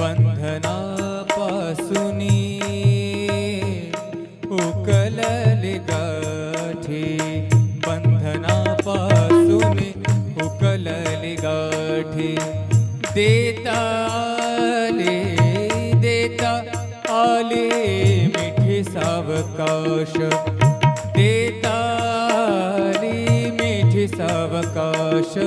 बंधनापासूनी उकलली गाठी बंधनापासूनी उकलली गाठी. देता आले देता आले मिठी सावकाश. देताली मिठी सावकाश.